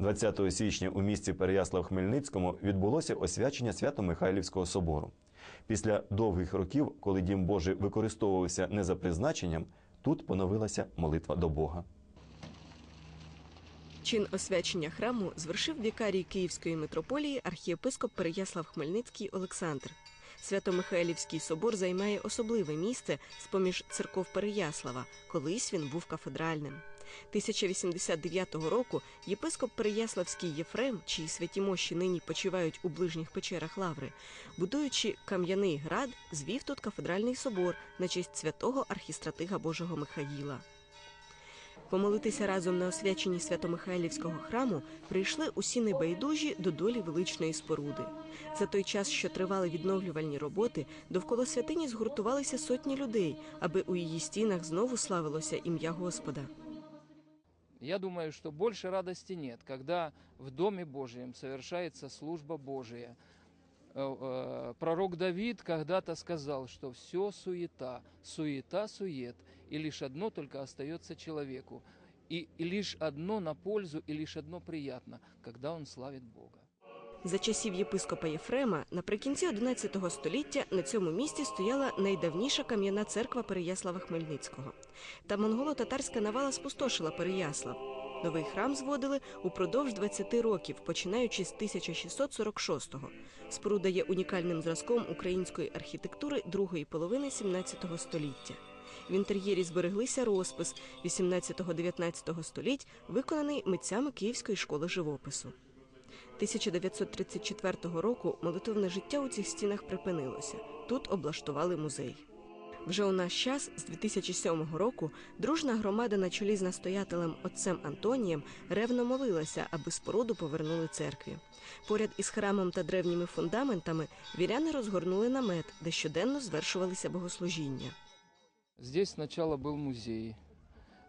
20 січня у місті Переяслав-Хмельницькому відбулося освячення Свято-Михайлівського собору. Після довгих років, коли дім Божий використовувався не за призначенням, тут поновилася молитва до Бога. Чин освячення храму звершив вікарій Київської митрополії архієпископ Переяслав Хмельницький Олександр. Свято-Михайлівський собор займає особливе місце з поміж церков Переяслава. Колись він був кафедральним. 1089 року єпископ Переяславський Єфрем, чиї святі мощі нині почивають у ближніх печерах Лаври, будуючи кам'яний град, звів тут кафедральний собор на честь святого архістратига Божого Михаїла. Помолитися разом на освяченні Свято-Михайлівського храму прийшли усі небайдужі до долі величної споруди. За той час, що тривали відновлювальні роботи, довкола святині згуртувалися сотні людей, аби у її стінах знову славилося ім'я Господа. Я думаю, что больше радости нет, когда в Доме Божьем совершается служба Божия. Э, э, Пророк Давид когда-то сказал, что все суета, суета, сует, и лишь одно только остается человеку. И, и лишь одно на пользу, и лишь одно приятно, когда он славит Бога. За часів єпископа Єфрема наприкінці XI століття на цьому місці стояла найдавніша кам'яна церква Переяслава Хмельницького. Та монголо-татарська навала спустошила Переяслав. Новий храм зводили упродовж 20 років, починаючи з 1646-го. Споруда є унікальним зразком української архітектури другої половини 17 століття. В інтер'єрі збереглися розпис 18-19 століть, виконаний митцями Київської школи живопису. 1934 року молитовне життя у цих стінах припинилося. Тут облаштували музей. Вже у наш час, з 2007 року, дружна громада на чолі з настоятелем отцем Антонієм ревно молилася, аби споруду повернули церкві. Поряд із храмом та древніми фундаментами віряни розгорнули намет, де щоденно звершувалися богослужіння. Здесь сначала был музей.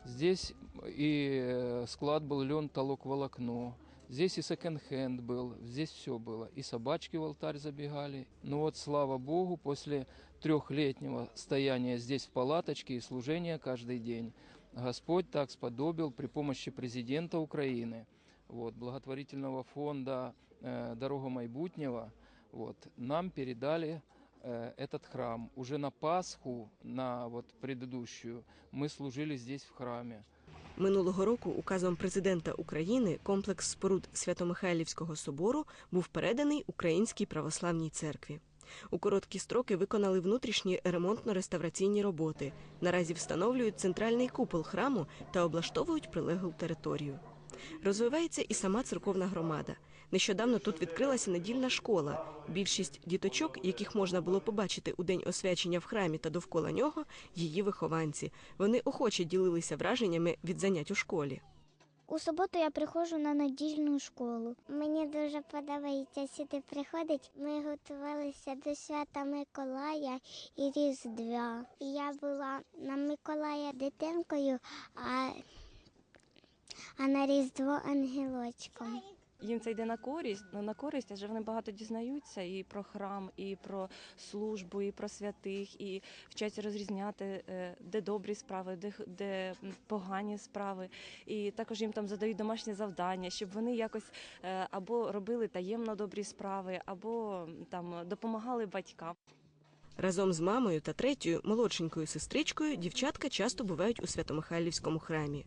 Здесь и э, склад был лен, толок, волокно. Здесь и секонд-хенд был, здесь все было. И собачки в алтарь забегали. Но вот, слава Богу, после трехлетнего стояния здесь в палаточке и служения каждый день, Господь так сподобил при помощи президента Украины, вот, благотворительного фонда э, «Дорога майбутнего», вот, нам передали этот храм. Уже на Пасху, на вот предыдущую, мы служили здесь в храме. Минулого року указом президента України комплекс споруд Свято-Михайлівського собору був переданий Українській православній церкві. У короткі строки виконали внутрішні ремонтно-реставраційні роботи. Наразі встановлюють центральний купол храму та облаштовують прилеглу територію. Розвивається і сама церковна громада. Нещодавно тут відкрилася недільна школа. Більшість діточок, яких можна було побачити у день освячення в храмі та довкола нього, її вихованці. Вони охоче ділилися враженнями від занять у школі. У суботу я приходжу на недільну школу. Мені дуже подобається сюди приходить. Ми готувалися до свята Миколая і Різдвя. Я була на Миколая дитинкою, а, а на Різдво ангелочком. їм це йде на користь, ну, на користь, адже вони багато дізнаються і про храм, і про службу, і про святих, і вчаться розрізняти, е, де добрі справи, де, де погані справи. І також їм там задають домашнє завдання, щоб вони якось е, або робили таємно добрі справи, або там допомагали батькам. Разом з мамою та третьою молодшенькою сестричкою дівчатка часто бувають у Свято-Михайлівському храмі.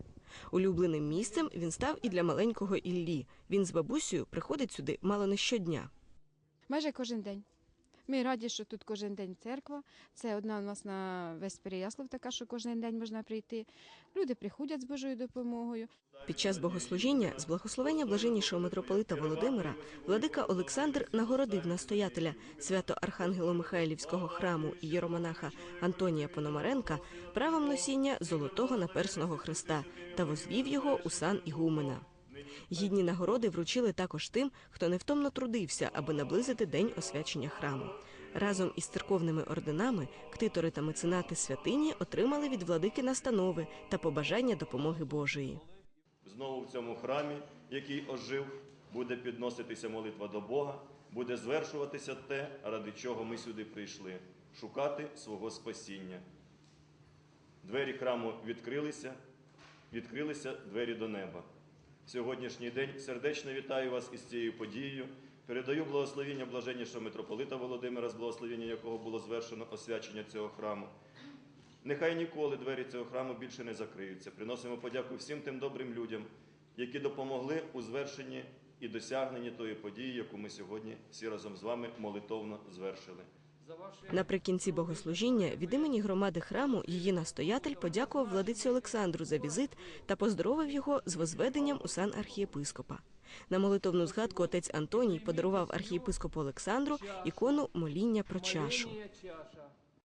Улюбленим місцем він став і для маленького Іллі. Він з бабусею приходить сюди мало не щодня. Майже кожен день. Ми раді, що тут кожен день церква. Це одна у нас на весь Переяслав така, що кожен день можна прийти. Люди приходять з Божою допомогою. Під час богослужіння з благословення блаженнішого митрополита Володимира владика Олександр нагородив настоятеля свято Архангело-Михайлівського храму і єромонаха Антонія Пономаренка правом носіння золотого наперсного хреста та возвів його у сан ігумена. Гідні нагороди вручили також тим, хто невтомно трудився, аби наблизити день освячення храму. Разом із церковними орденами ктитори та меценати святині отримали від владики настанови та побажання допомоги Божої. Знову в цьому храмі, який ожив, буде підноситися молитва до Бога, буде звершуватися те, ради чого ми сюди прийшли шукати свого спасіння. Двері храму відкрилися, відкрилися двері до неба. Сьогоднішній день. Сердечно вітаю вас із цією подією. Передаю благословіння блаженнішого митрополита Володимира, з благословіння якого було звершено освячення цього храму. Нехай ніколи двері цього храму більше не закриються. Приносимо подяку всім тим добрим людям, які допомогли у звершенні і досягненні тої події, яку ми сьогодні всі разом з вами молитовно звершили. Наприкінці богослужіння від імені громади храму її настоятель подякував владиці Олександру за візит та поздоровив його з возведенням у сан архієпископа. На молитовну згадку отець Антоній подарував архієпископу Олександру ікону моління про чашу.